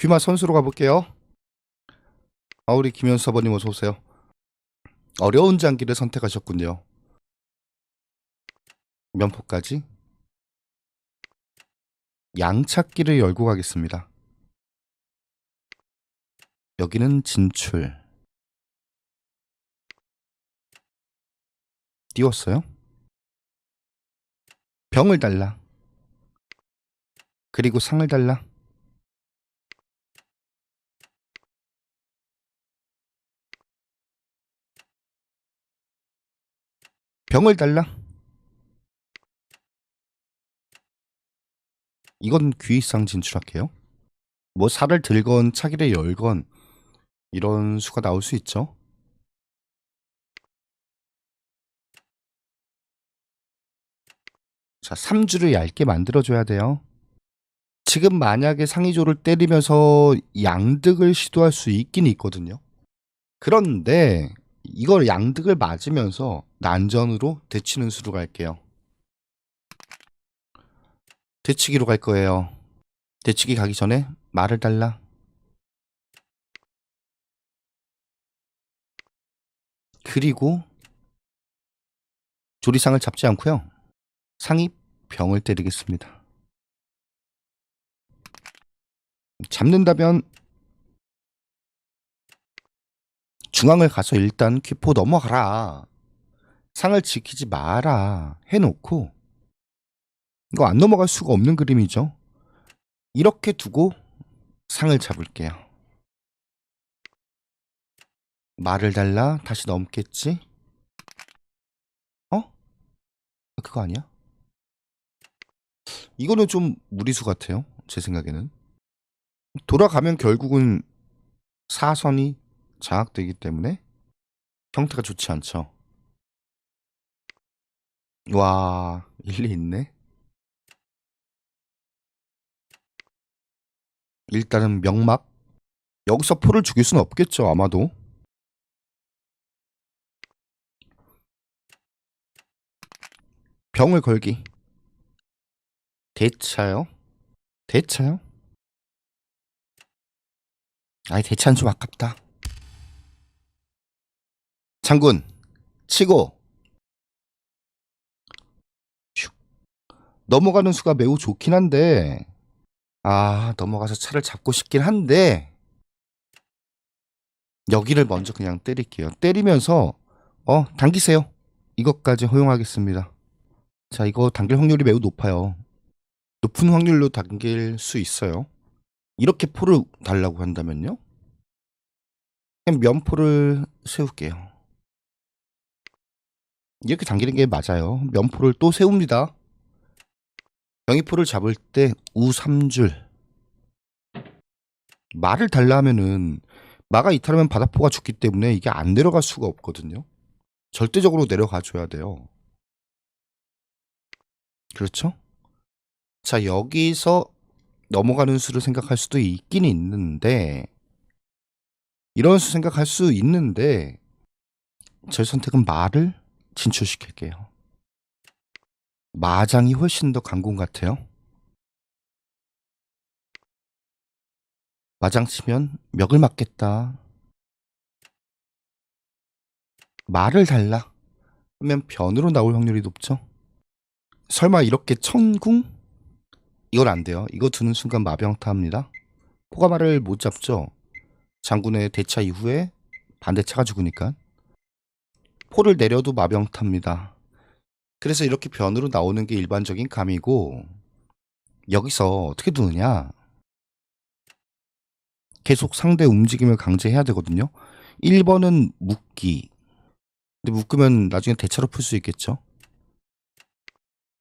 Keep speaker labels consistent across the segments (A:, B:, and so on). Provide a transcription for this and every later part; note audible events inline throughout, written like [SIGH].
A: 귀마 선수로 가볼게요. 아, 우리 김현수 사버님 어서 오세요. 어려운 장기를 선택하셨군요. 면포까지 양찾기를 열고 가겠습니다. 여기는 진출. 띄웠어요? 병을 달라. 그리고 상을 달라. 병을 달라. 이건 귀이상 진출할게요. 뭐 살을 들건 차기를 열건 이런 수가 나올 수 있죠. 자, 3주를 얇게 만들어줘야 돼요. 지금 만약에 상의조를 때리면서 양득을 시도할 수 있긴 있거든요. 그런데 이걸 양득을 맞으면서 난전으로 대치는 수로 갈게요. 대치기로 갈 거예요. 대치기 가기 전에 말을 달라. 그리고 조리상을 잡지 않고요. 상이 병을 때리겠습니다. 잡는다면 중앙을 가서 일단 귀포 넘어가라. 상을 지키지 마라. 해놓고 이거 안 넘어갈 수가 없는 그림이죠. 이렇게 두고 상을 잡을게요. 말을 달라 다시 넘겠지? 어? 그거 아니야? 이거는 좀 무리수 같아요. 제 생각에는. 돌아가면 결국은 사선이 장악되기 때문에 형태가 좋지 않죠. 와, 일리 있네. 일단은 명막. 여기서 포를 죽일 수는 없겠죠, 아마도. 병을 걸기. 대차요? 대차요? 아이, 대차는 좀 아깝다. 장군, 치고. 슉. 넘어가는 수가 매우 좋긴 한데, 아, 넘어가서 차를 잡고 싶긴 한데, 여기를 먼저 그냥 때릴게요. 때리면서, 어, 당기세요. 이것까지 허용하겠습니다. 자, 이거 당길 확률이 매우 높아요. 높은 확률로 당길 수 있어요. 이렇게 포를 달라고 한다면요? 그냥 면포를 세울게요. 이렇게 당기는 게 맞아요. 면포를 또 세웁니다. 병이포를 잡을 때 우 3줄. 말을 달라 하면은 마가 이탈하면 바다포가 죽기 때문에 이게 안 내려갈 수가 없거든요. 절대적으로 내려가 줘야 돼요. 그렇죠? 자, 여기서 넘어가는 수를 생각할 수도 있긴 있는데 이런 수 생각할 수 있는데 제 선택은 말을 진출시킬게요. 마장이 훨씬 더 강공 같아요. 마장 치면 멱을 맞겠다. 말을 달라 하면 변으로 나올 확률이 높죠. 설마 이렇게 천궁? 이건 안 돼요. 이거 두는 순간 마병타합니다. 포가마를 못 잡죠. 장군의 대차 이후에 반대차가 죽으니까 포를 내려도 마병탑니다. 그래서 이렇게 변으로 나오는 게 일반적인 감이고 여기서 어떻게 두느냐? 계속 상대 움직임을 강제해야 되거든요. 1번은 묶기. 근데 묶으면 나중에 대차로 풀 수 있겠죠.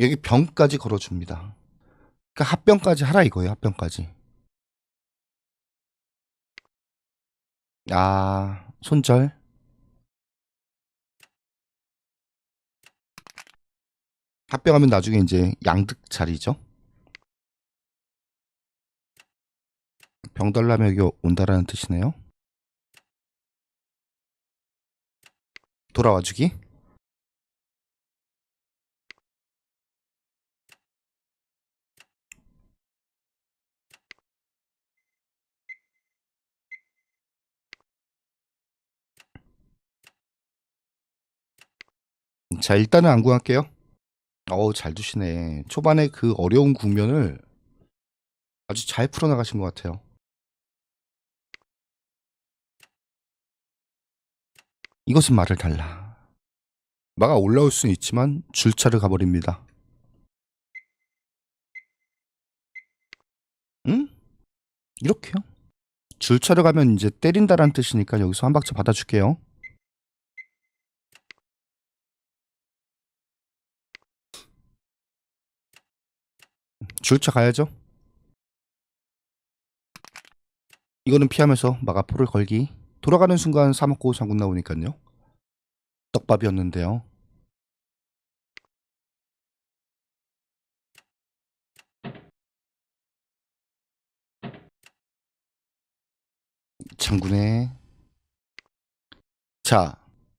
A: 여기 병까지 걸어줍니다. 그러니까 합병까지 하라 이거예요. 합병까지. 아 손절. 합병하면 나중에 이제 양득 자리죠. 병달라면 여기 온다라는 뜻이네요. 돌아와주기. 자 일단은 안 구할게요. 어우, 잘 두시네. 초반에 그 어려운 국면을 아주 잘 풀어나가신 것 같아요. 이것은 말을 달라. 마가 올라올 수는 있지만 줄차를 가버립니다. 응? 이렇게요? 줄차를 가면 이제 때린다라는 뜻이니까 여기서 한 박자 받아줄게요. 줄차 가야죠. 이거는 피하면서 마가포를 걸기. 돌아가는 순간 사먹고 장군 나오니까요. 떡밥이었는데요. 장군의 자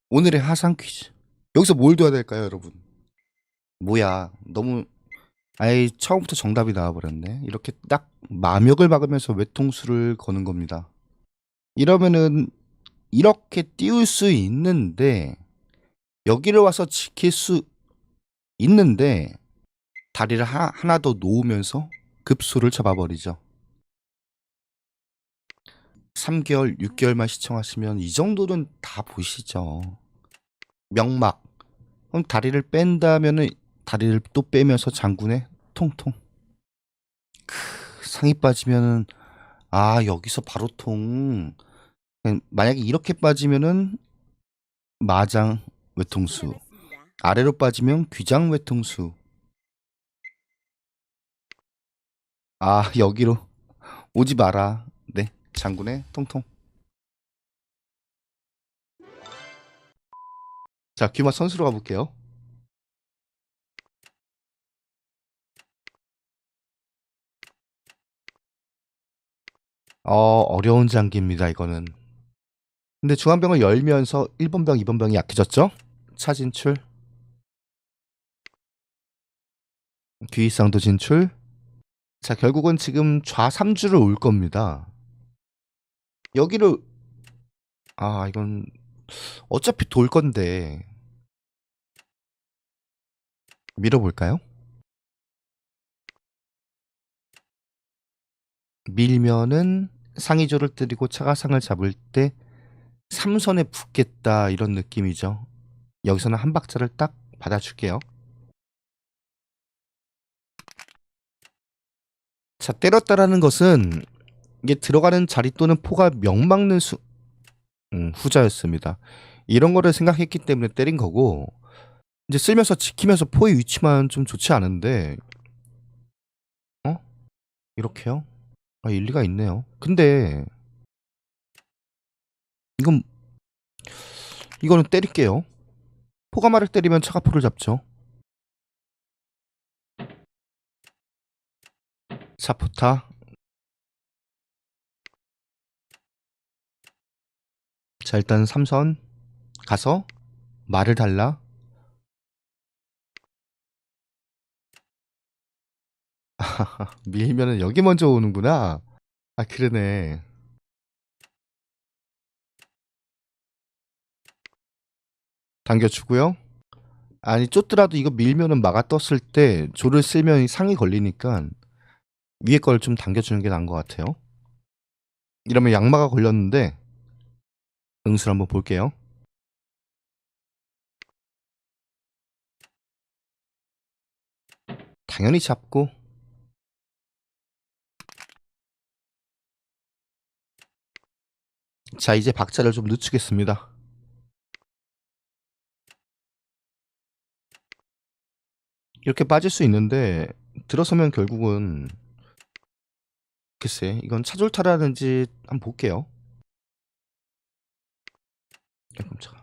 A: 오늘의 하상 퀴즈 여기서 뭘 둬야 될까요 여러분 뭐야 너무 아예 처음부터 정답이 나와버렸네 이렇게 딱 마력을 박으면서 외통수를 거는 겁니다 이러면은 이렇게 띄울 수 있는데 여기를 와서 지킬 수 있는데 다리를 하, 하나 더 놓으면서 급소를 잡아버리죠 3개월, 6개월만 시청하시면 이 정도는 다 보시죠. 명막. 그럼 다리를 뺀다면은 다리를 또 빼면서 장군에 통통. 크, 상이 빠지면은 아 여기서 바로 통. 만약에 이렇게 빠지면은 마장 외통수. 아래로 빠지면 귀장 외통수. 아 여기로 오지 마라. 네. 장군의 통통. 자, 귀마 선수로 가볼게요. 어, 어려운 장기입니다, 이거는. 근데 중앙병을 열면서 1번 병, 2번 병이 약해졌죠? 차 진출. 귀이상도 진출. 자, 결국은 지금 좌 3주를 올 겁니다. 여기를 아 이건 어차피 돌 건데 밀어볼까요? 밀면은 상의조를 때리고 차가상을 잡을 때 삼선에 붙겠다 이런 느낌이죠. 여기서는 한 박자를 딱 받아줄게요. 자 때렸다라는 것은 이게 들어가는 자리 또는 포가 명막는 수 음, 후자였습니다. 이런 거를 생각했기 때문에 때린 거고 이제 쓸면서 지키면서 포의 위치만 좀 좋지 않은데 어? 이렇게요? 아 일리가 있네요. 근데 이건 이거는 때릴게요. 포가마를 때리면 차가포를 잡죠. 사포타 자 일단 삼선 가서 말을 달라 [LAUGHS] 밀면은 여기 먼저 오는구나. 아 그러네. 당겨주고요. 아니 쫓더라도 이거 밀면은 막아 떴을 때 조를 쓸면 상이 걸리니까 위에 걸 좀 당겨주는 게 나은 것 같아요. 이러면 양마가 걸렸는데 응수를 한번 볼게요. 당연히 잡고 자 이제 박자를 좀 늦추겠습니다. 이렇게 빠질 수 있는데 들어서면 결국은 글쎄 이건 차졸타라는지 한번 볼게요. 야, 깜짝아.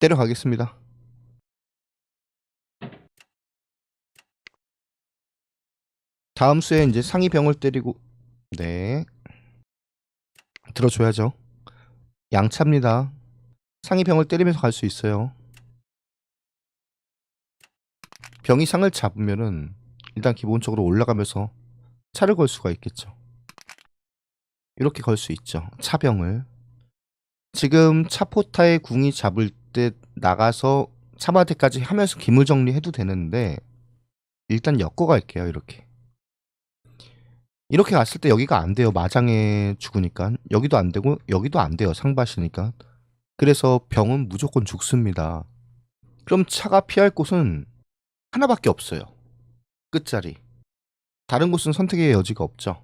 A: 때려가겠습니다. 다음 수에 이제 상위 병을 때리고 네 들어줘야죠. 양차입니다. 상위 병을 때리면서 갈 수 있어요. 병이 상을 잡으면은 일단 기본적으로 올라가면서 차를 걸 수가 있겠죠. 이렇게 걸 수 있죠. 차병을. 지금 차포타의 궁이 잡을 때 나가서 차마대까지 하면서 기물 정리해도 되는데 일단 엮어 갈게요. 이렇게. 이렇게 갔을 때 여기가 안 돼요. 마장에 죽으니까. 여기도 안 되고 여기도 안 돼요. 상밭이니까. 그래서 병은 무조건 죽습니다. 그럼 차가 피할 곳은 하나밖에 없어요. 끝자리. 다른 곳은 선택의 여지가 없죠.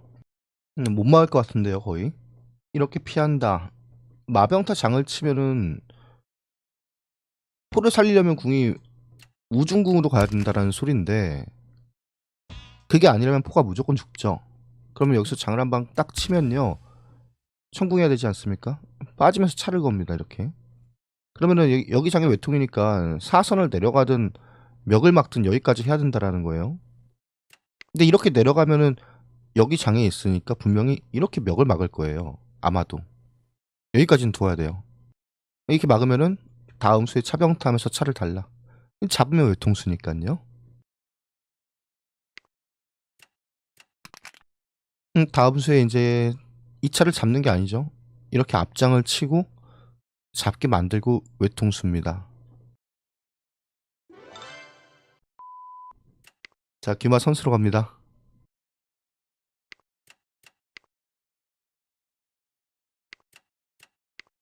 A: 음, 못 막을 것 같은데요, 거의. 이렇게 피한다. 마병타 장을 치면은 포를 살리려면 궁이 우중궁으로 가야 된다라는 소린데 그게 아니라면 포가 무조건 죽죠. 그러면 여기서 장을 한방딱 치면요. 천궁해야 되지 않습니까? 빠지면서 차를 겁니다, 이렇게. 그러면은 여기, 여기 장이 외통이니까 사선을 내려가든 멱을 막든 여기까지 해야 된다라는 거예요. 근데 이렇게 내려가면은 여기 장에 있으니까 분명히 이렇게 멱을 막을 거예요. 아마도. 여기까지는 두어야 돼요. 이렇게 막으면은 다음 수에 차병타 하면서 차를 달라. 잡으면 외통수니까요. 음, 다음 수에 이제 이 차를 잡는 게 아니죠. 이렇게 앞장을 치고 잡게 만들고 외통수입니다. 자, 규마 선수로 갑니다.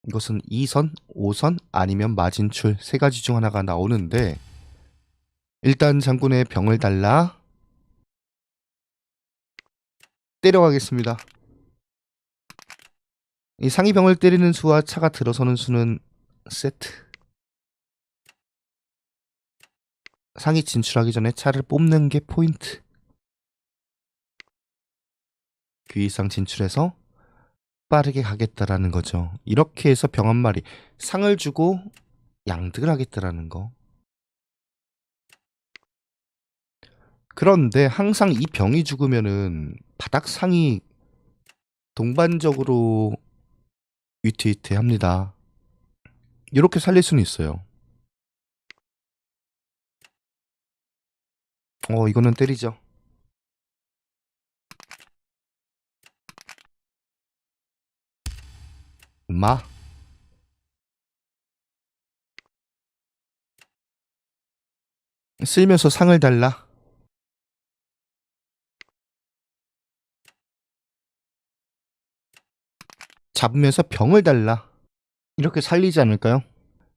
A: 이것은 2선, 5선 아니면 마진출 세 가지 중 하나가 나오는데 일단 장군의 병을 달라 때려가겠습니다. 이 상위병을 때리는 수와 차가 들어서는 수는 세트. 상위 진출하기 전에 차를 뽑는 게 포인트. 귀이상 진출해서 빠르게 가겠다라는 거죠. 이렇게 해서 병 한 마리 상을 주고 양득을 하겠다라는 거. 그런데 항상 이 병이 죽으면은 바닥 상이 동반적으로 위태위태합니다. 이렇게 살릴 수는 있어요. 어, 이거는 때리죠. 마. 쓸면서 상을 달라. 잡으면서 병을 달라. 이렇게 살리지 않을까요?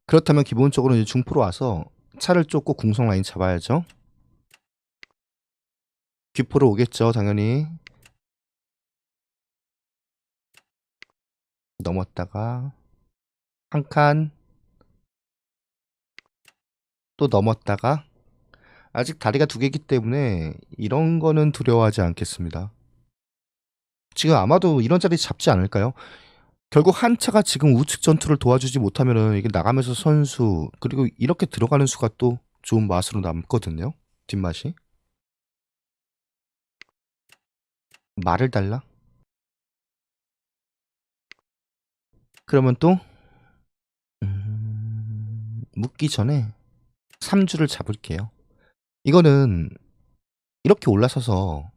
A: 그렇다면 기본적으로 이제 중포로 와서 차를 쫓고 궁성 라인 잡아야죠. 귀포로 오겠죠, 당연히. 넘었다가 한 칸, 또 넘었다가 아직 다리가 두 개이기 때문에 이런 거는 두려워하지 않겠습니다. 지금 아마도 이런 자리 잡지 않을까요? 결국 한 차가 지금 우측 전투를 도와주지 못하면은 이게 나가면서 선수 그리고 이렇게 들어가는 수가 또 좋은 맛으로 남거든요. 뒷맛이. 말을 달라? 그러면 또 음, 묻기 전에 3주를 잡을게요. 이거는 이렇게 올라서서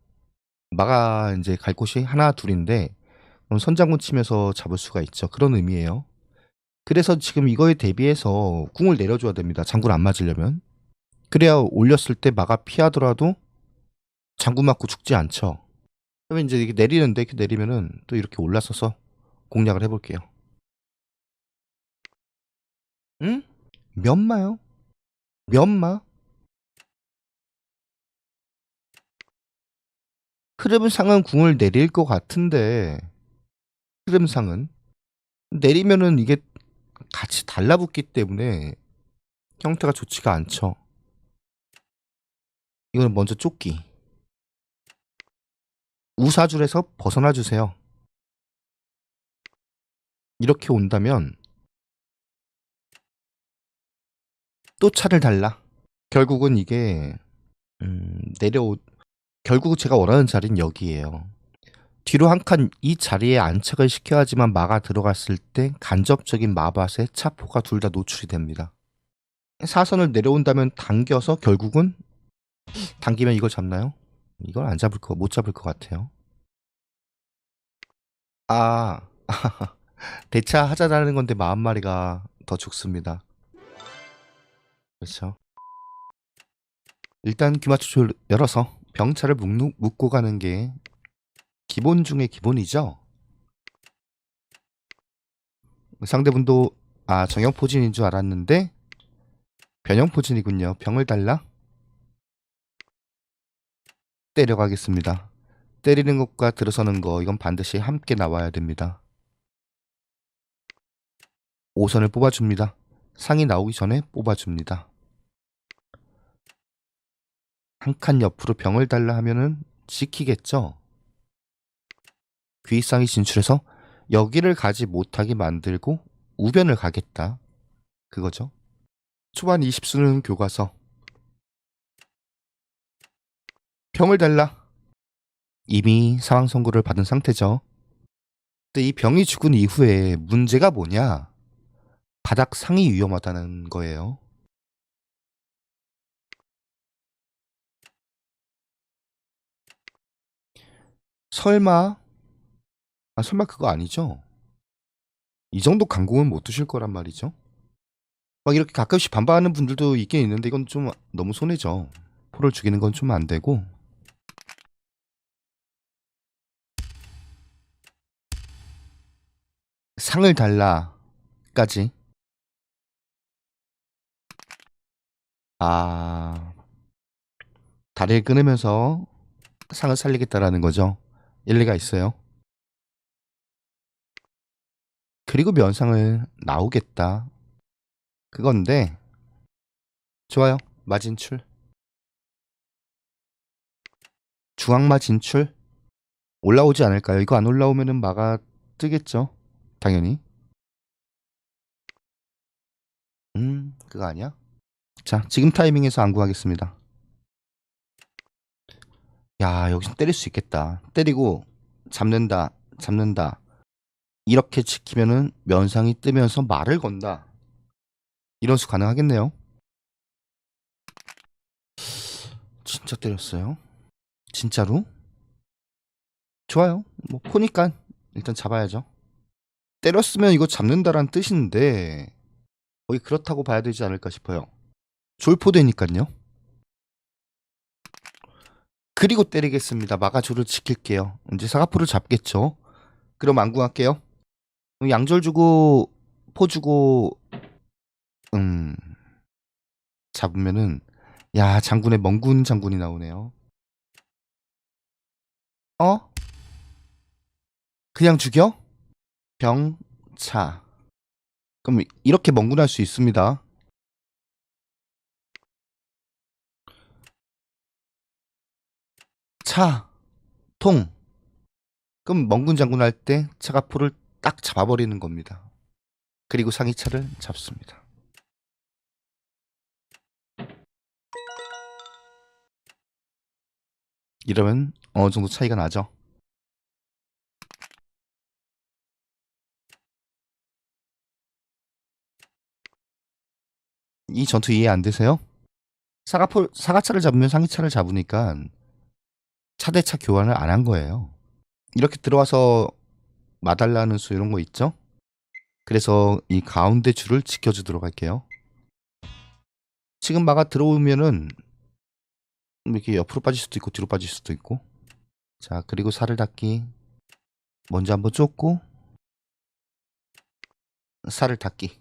A: 마가 이제 갈 곳이 하나 둘인데 선장군 치면서 잡을 수가 있죠. 그런 의미예요. 그래서 지금 이거에 대비해서 궁을 내려줘야 됩니다. 장군 안 맞으려면. 그래야 올렸을 때 마가 피하더라도 장군 맞고 죽지 않죠. 그러면 이제 이렇게 내리는데 이렇게 내리면은 또 이렇게 올라서서 공략을 해볼게요. 응? 면마요? 면마? 흐름상은 궁을 내릴 것 같은데 흐름상은 내리면은 이게 같이 달라붙기 때문에 형태가 좋지가 않죠. 이거는 먼저 쫓기. 우사줄에서 벗어나 주세요. 이렇게 온다면 또 차를 달라. 결국은 이게 음, 내려오 결국 제가 원하는 자리는 여기예요. 뒤로 한 칸 이 자리에 안착을 시켜야 하지만 마가 들어갔을 때 간접적인 마밭에 차포가 둘 다 노출이 됩니다. 사선을 내려온다면 당겨서 결국은 당기면 이걸 잡나요? 이걸 안 잡을 거, 못 잡을 것 같아요. 아, [LAUGHS] 대차하자라는 건데 마음마리가 더 죽습니다. 그렇죠. 일단 귀마초를 열어서 병차를 묶, 묶고 가는 게 기본 중의 기본이죠. 상대분도 아 정형 포진인 줄 알았는데 변형 포진이군요. 병을 달라 때려가겠습니다. 때리는 것과 들어서는 거 이건 반드시 함께 나와야 됩니다. 5선을 뽑아줍니다. 상이 나오기 전에 뽑아줍니다. 한 칸 옆으로 병을 달라 하면은 지키겠죠? 귀상이 진출해서 여기를 가지 못하게 만들고 우변을 가겠다. 그거죠. 초반 20수는 교과서. 병을 달라. 이미 사망 선고를 받은 상태죠. 근데 이 병이 죽은 이후에 문제가 뭐냐? 바닥 상이 위험하다는 거예요. 설마 아 설마 그거 아니죠? 이 정도 강공은 못 두실 거란 말이죠. 막 이렇게 가끔씩 반박하는 분들도 있긴 있는데 이건 좀 너무 손해죠. 포를 죽이는 건 좀 안 되고 상을 달라까지 아 다리를 끊으면서 상을 살리겠다라는 거죠. 일리가 있어요. 그리고 면상을 나오겠다. 그건데 좋아요. 마진출. 중앙마 진출 올라오지 않을까요? 이거 안 올라오면은 마가 뜨겠죠. 당연히. 음, 그거 아니야? 자, 지금 타이밍에서 안 구하겠습니다. 야, 여기서 때릴 수 있겠다. 때리고 잡는다, 잡는다. 이렇게 지키면은 면상이 뜨면서 말을 건다. 이런 수 가능하겠네요. 진짜 때렸어요. 진짜로? 좋아요. 뭐 포니까 일단 잡아야죠. 때렸으면 이거 잡는다란 뜻인데 거의 그렇다고 봐야 되지 않을까 싶어요. 졸포되니까요. 그리고 때리겠습니다. 마가조를 지킬게요. 이제 사가포를 잡겠죠. 그럼 안궁할게요. 양절 주고 포 주고 음 잡으면은 야 장군의 멍군 장군이 나오네요. 어? 그냥 죽여? 병차. 그럼 이렇게 멍군할 수 있습니다. 차, 통. 그럼 멍군 장군 할 때 차가 포를 딱 잡아버리는 겁니다. 그리고 상이차를 잡습니다. 이러면 어느 정도 차이가 나죠. 이 전투 이해 안 되세요? 사가포, 사가차를 잡으면 상이차를 잡으니까 차대차 교환을 안 한 거예요. 이렇게 들어와서 마달라는 수 이런 거 있죠? 그래서 이 가운데 줄을 지켜주도록 할게요. 지금 마가 들어오면은 이렇게 옆으로 빠질 수도 있고 뒤로 빠질 수도 있고 자 그리고 살을 닦기 먼저 한번 쫓고 살을 닦기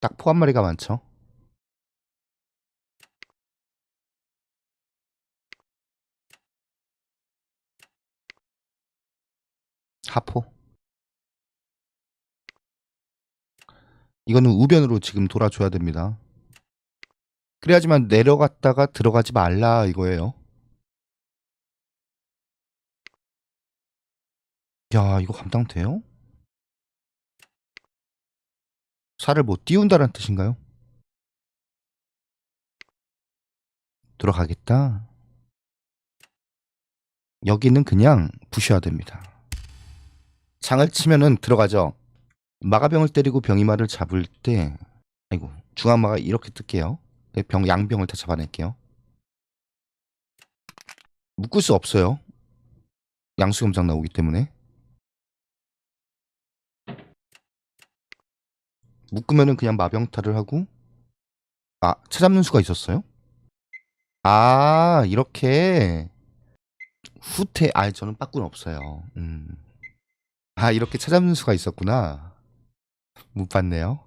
A: 딱 포 한 마리가 많죠 하포. 이거는 우변으로 지금 돌아줘야 됩니다. 그래야지만 내려갔다가 들어가지 말라 이거예요. 야 이거 감당돼요? 살을 못 띄운다는 뜻인가요? 돌아가겠다. 여기는 그냥 부셔야 됩니다 장을 치면은 들어가죠. 마가병을 때리고 병이마를 잡을 때 아이고 중앙마가 이렇게 뜰게요. 병 양병을 다 잡아낼게요. 묶을 수 없어요. 양수겸장 나오기 때문에 묶으면은 그냥 마병타를 하고 아 찾아잡는 수가 있었어요? 아 이렇게 후퇴 아 저는 빠꾼 없어요. 음. 아 이렇게 찾아잡는 수가 있었구나. 못 봤네요.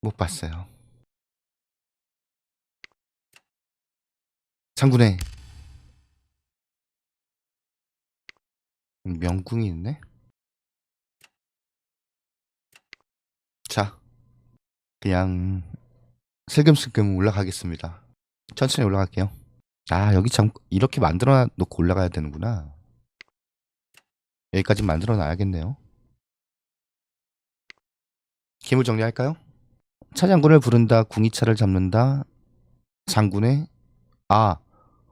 A: 못 봤어요. 장군의 명궁이 있네. 자, 그냥 슬금슬금 올라가겠습니다. 천천히 올라갈게요. 아, 여기 참 이렇게 만들어 놓고 올라가야 되는구나. 여기까지 만들어 놔야겠네요. 기물 정리할까요? 차장군을 부른다, 궁이차를 잡는다, 장군의 아,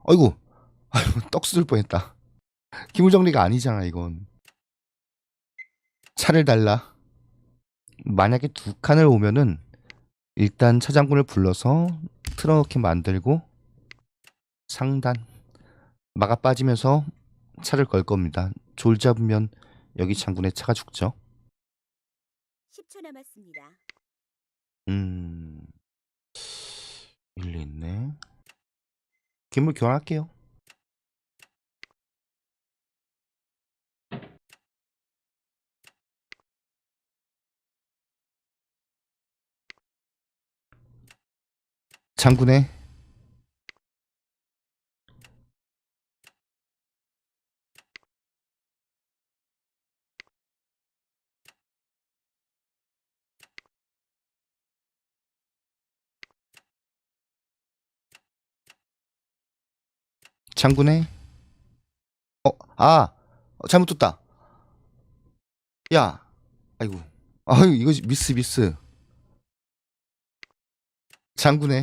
A: 어이구, [LAUGHS] 아이고 떡쓸 뻔했다. 기물 정리가 아니잖아 이건. 차를 달라. 만약에 두 칸을 오면은 일단 차장군을 불러서 틀어놓게 만들고 상단 막아 빠지면서 차를 걸 겁니다. 졸 잡으면 여기 장군의 차가 죽죠.
B: 10초 남았습니다.
A: 음, 일리 있네. 기물 교환할게요. 장군의 장군의 어, 아, 어, 잘못 뒀다. 야, 아이고, 아유 이거 미스 미스. 장군의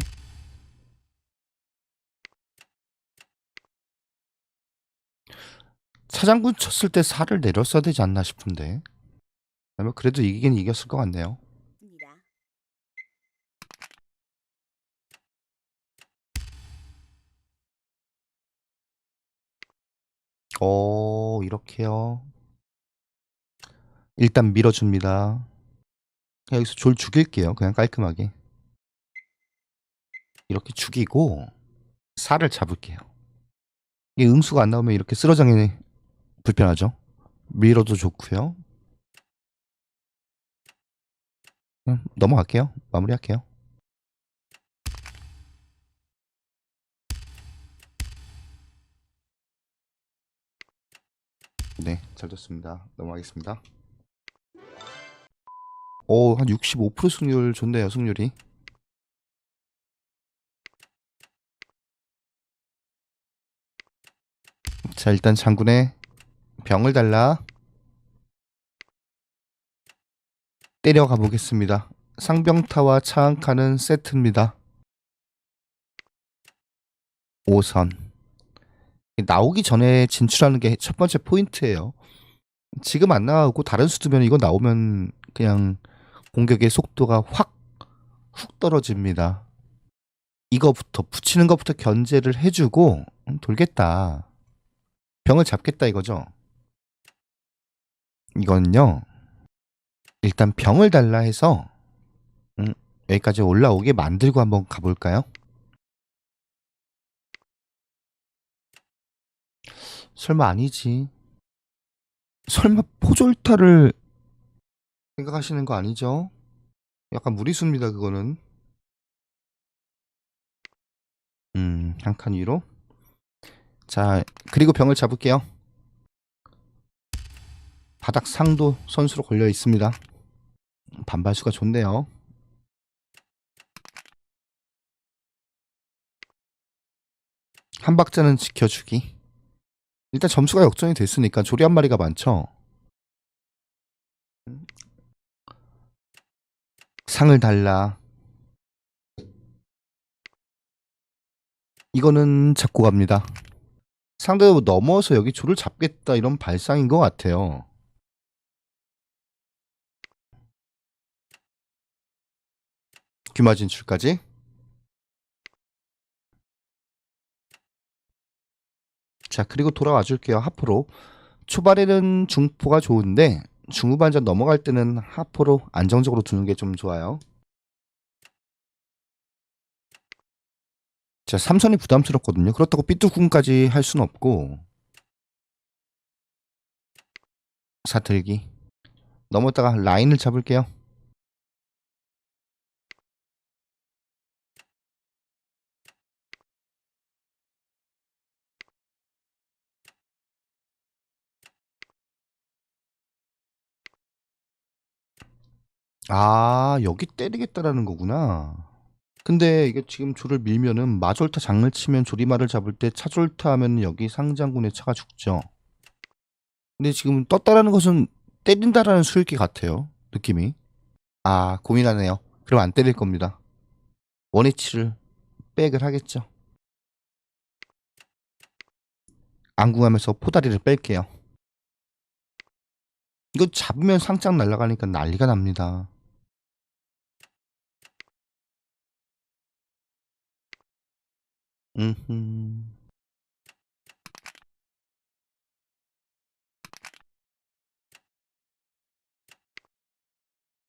A: 차장군 쳤을 때 살을 내렸어야 되지 않나 싶은데. 그래도 이기긴 이겼을 것 같네요.
B: 입니다.
A: 어, 이렇게요. 일단 밀어줍니다. 여기서 졸 죽일게요. 그냥 깔끔하게. 이렇게 죽이고 살을 잡을게요. 이게 응수가 안 나오면 이렇게 쓰러장이 불편하죠. 밀어도 좋고요. 음, 넘어갈게요. 마무리할게요. 네, 잘 됐습니다. 넘어가겠습니다. 오, 한 65% 승률 좋네요, 승률이. 자, 일단 장군의 병을 달라 때려가 보겠습니다. 상병타와 차한카는 세트입니다. 5선. 나오기 전에 진출하는 게 첫 번째 포인트예요. 지금 안 나오고 다른 수두면 이거 나오면 그냥 공격의 속도가 확 훅 떨어집니다. 이거부터 붙이는 것부터 견제를 해주고 음, 돌겠다. 병을 잡겠다 이거죠. 이건요. 일단 병을 달라 해서 음, 여기까지 올라오게 만들고 한번 가볼까요? 설마 아니지. 설마 포졸타를 생각하시는 거 아니죠? 약간 무리수입니다, 그거는. 음, 한 칸 위로. 자, 그리고 병을 잡을게요. 바닥 상도 선수로 걸려 있습니다. 반발수가 좋네요. 한 박자는 지켜주기. 일단 점수가 역전이 됐으니까 조리 한 마리가 많죠. 상을 달라. 이거는 잡고 갑니다. 상대로 넘어서 여기 조를 잡겠다 이런 발상인 것 같아요. 귀마 진출까지. 자, 그리고 돌아와 줄게요. 하프로. 초반에는 중포가 좋은데 중후반전 넘어갈 때는 하프로 안정적으로 두는 게 좀 좋아요. 자, 삼선이 부담스럽거든요. 그렇다고 삐뚤궁까지 할 수는 없고 사틀기 넘었다가 라인을 잡을게요. 아, 여기 때리겠다라는 거구나. 근데 이게 지금 조를 밀면은 마졸타 장을 치면 조리마를 잡을 때 차졸타 하면 여기 상장군의 차가 죽죠. 근데 지금 떴다라는 것은 때린다라는 수익기 같아요. 느낌이. 아, 고민하네요. 그럼 안 때릴 겁니다. 원위치를 백을 하겠죠. 안궁하면서 포다리를 뺄게요. 이거 잡으면 상장 날아가니까 난리가 납니다. 음흠.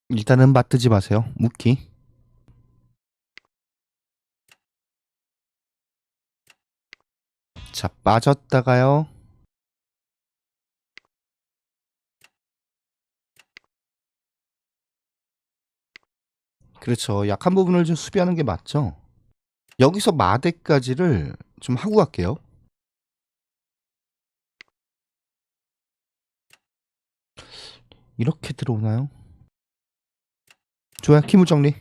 A: 일단은 맞뜨지 마세요. 묵기. 자, 빠졌다가요. 그렇죠. 약한 부분을 좀 수비하는 게 맞죠. 여기서 마대까지를 좀 하고 갈게요. 이렇게 들어오나요? 좋아요. 키무 정리.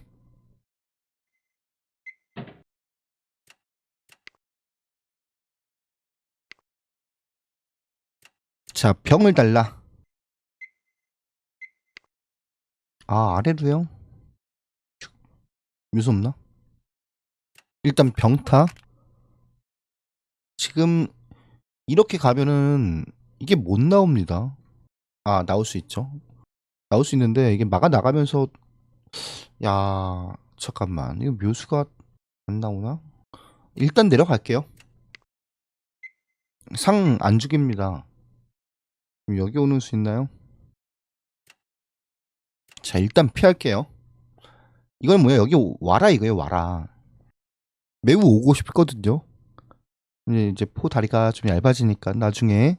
A: 자, 병을 달라. 아, 아래로요? 뮤소 없나? 일단 병타. 지금 이렇게 가면은 이게 못 나옵니다. 아, 나올 수 있죠. 나올 수 있는데 이게 막아 나가면서 야, 잠깐만. 이거 묘수가 안 나오나? 일단 내려갈게요. 상 안 죽입니다. 여기 오는 수 있나요? 자, 일단 피할게요. 이건 뭐야? 여기 오- 와라 이거예요, 와라. 매우 오고 싶거든요. 이제 포 다리가 좀 얇아지니까 나중에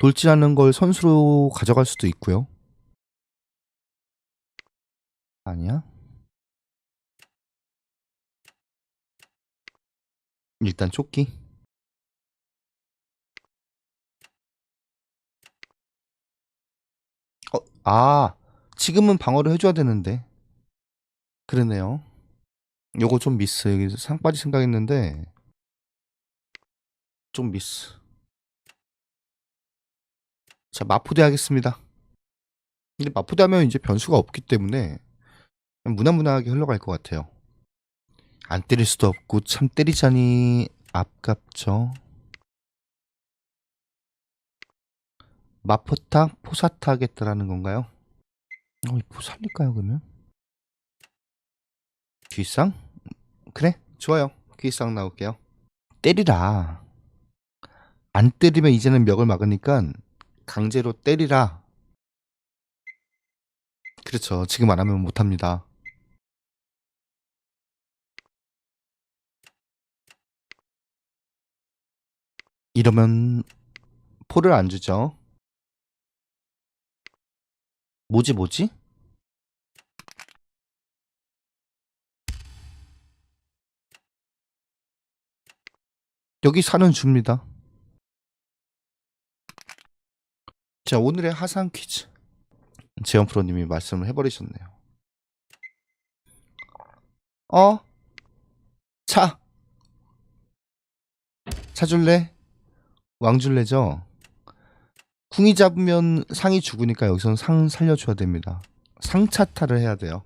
A: 돌진하는 걸 선수로 가져갈 수도 있고요. 아니야? 일단 쫓기. 어, 아, 지금은 방어를 해줘야 되는데. 그러네요. 요거 좀 미스. 여기서 상 빠질 생각했는데 좀 미스. 자, 마포대 하겠습니다. 근데 마포대 하면 이제 변수가 없기 때문에 무난무난하게 흘러갈 것 같아요. 안 때릴 수도 없고 참 때리자니 아깝죠. 마포타 포사타 하겠다라는 건가요? 어, 이포 살릴까요 그러면? 뒷상? 그래 좋아요. 뒷상 나올게요. 때리라. 안 때리면 이제는 멱을 막으니까 강제로 때리라. 그렇죠. 지금 안 하면 못합니다. 이러면 포를 안 주죠. 뭐지 뭐지? 여기 사는 줍니다. 자, 오늘의 하상 퀴즈. 재현 프로님이 말씀을 해버리셨네요. 어? 차. 차 줄래? 왕 줄래죠? 궁이 잡으면 상이 죽으니까 여기선 상 살려줘야 됩니다. 상차타를 해야 돼요.